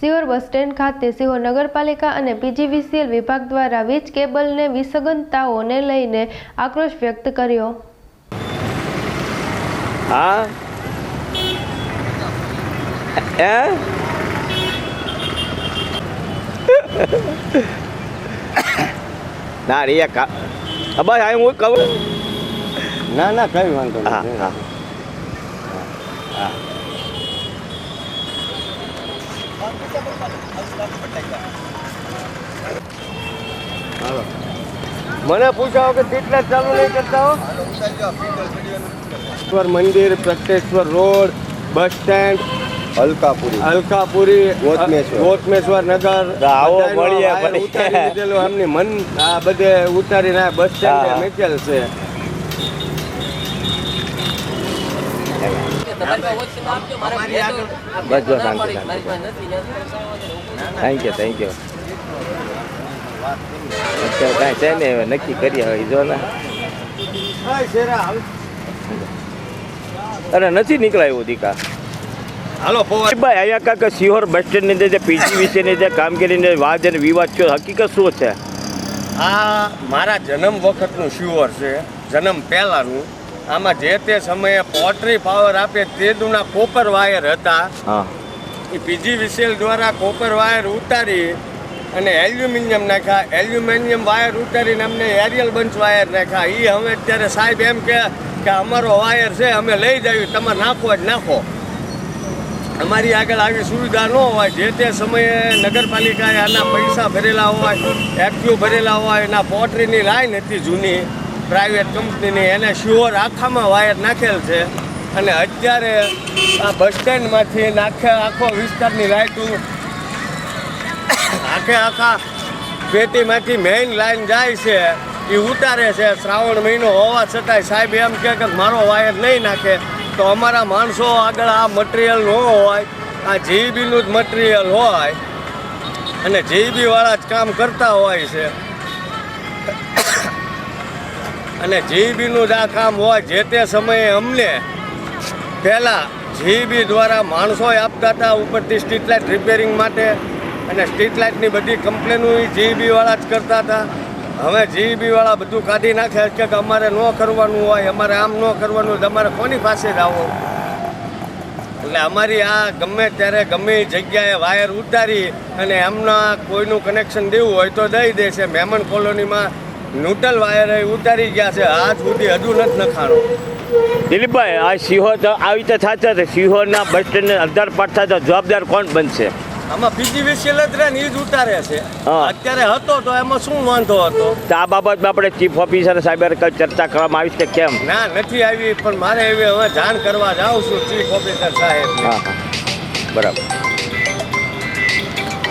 Sihor bus stand ખાતે સિહોર નગરપાલિકા અને પીજીવીસીએલ વિભાગ દ્વારા વીજ કેબલને વિસંગતતાઓને લઈને આક્રોશ વ્યક્ત કર્યો. હા? હે? ના રે કા હા, બસ આ હું કહું? ના ના કઈ વાંધો હા નથી હા. હાલો મને પૂછાવો કે કેટલા ચાલુ નહીં કરતા હો? મંદિર પ્રત્યેશ્વર road bus stand Alkapuri Alkapuri Gotameshwar. નગર. આવો મળીએ, એમની મન આ બધે ઉતારીને બસ સ્ટેન્ડ. મેકેલ છે. બસ જો શાંતિ શાંતિ થેન્ક યુ થેન્ક યુ અત્યારે કાંઈ છે ને નક્કી કરીએ હવે જો ને. અરે નથી નીકળાયો દીકા. હાલો ભાઈ અહીંયા કાંક સિહોર બસ સ્ટેન્ડની અંદર જે પીજી વિશેની જે કામગીરીની વાદ અને વિવાદ છે હકીકત શું છે? આ મારા જન્મ વખતનું સિહોર છે. જન્મ પહેલાંનું. આમાં જે તે સમયે પોટરી પાવર આપે તે દુના કોપર વાયર હતા. એ એ પીજીવીસીએલ દ્વારા કોપર વાયર ઉતારી અને એલ્યુમિનિયમ નાખ્યા. એલ્યુમિનિયમ વાયર ઉતારીને અમને એરિયલ બંચ વાયર નાખ્યા. એ હવે અત્યારે સાહેબ એમ કે અમારો વાયર છે અમે લઈ જઈએ તમારે નાખો જ નાખો. અમારી આગળ આવી સુવિધા ન હોય. જે તે સમયે નગરપાલિકાએ આના પૈસા ભરેલા હોય એક્યુ ભરેલા હોય એના પોટરીની લાઈન હતી જૂની. પ્રાઇવેટ કંપનીની એને શ્યોર આખામાં વાયર નાખેલ છે. અને અત્યારે આ બસ સ્ટેન્ડમાંથી નાખે આખો વિસ્તારની લાઇટ આખે આખા પેટીમાંથી મેઇન લાઈન જાય છે. એ ઉતારે છે. શ્રાવણ મહિનો હોવા છતાંય સાહેબ એમ કહે કે મારો વાયર નહીં નાખે. તો અમારા માણસો આગળ આ મટીરિયલ ન હોય. આ જીઈબીનું જ મટીરિયલ હોય. અને જીઈબી વાળા જ કામ કરતા હોય છે. અને જીબીનું જ આ કામ હોય જે તે સમયે અમને પહેલાં જીબી દ્વારા માણસો આપતા હતા ઉપરથી સ્ટ્રીટ લાઇટ રિપેરિંગ માટે. અને સ્ટ્રીટ લાઇટની બધી કમ્પ્લેનો જીબીવાળા જ કરતા હતા. હવે જીબીવાળા બધું કાઢી નાખે કે અમારે ન કરવાનું હોય અમારે આમ ન કરવાનું હોય, તમારે કોની પાસે જ આવો? એટલે અમારી આ ગમે ત્યારે ગમે જગ્યાએ વાયર ઉતારી અને એમના કોઈનું કનેક્શન દેવું હોય તો દઈ દે છે. મહેમાન કોલોનીમાં ન્યુટ્રલ વાયર ઉતારી ગયા છે. આજ સુધી હજુ નથી નખાણો. દિલીપભાઈ આ સિંહો તો આવી રીતે થશે તો સિંહોના બસ સ્ટેન્ડને અંધાર પાઠ થાય તો જવાબદાર કોણ બનશે? આમાં પીજીવીસીએલ જ રહે ને એ જ ઉતારે છે. અત્યારે હતો તો એમાં શું વાંધો હતો? તો આ બાબતમાં આપણે ચીફ ઓફિસર સાહેબ ચર્ચા કરવામાં આવી છે કેમ? ના નથી આવી પણ મારે એવી હવે જાણ કરવા જાઉં છું ચીફ ઓફિસર સાહેબ હા. બરાબર.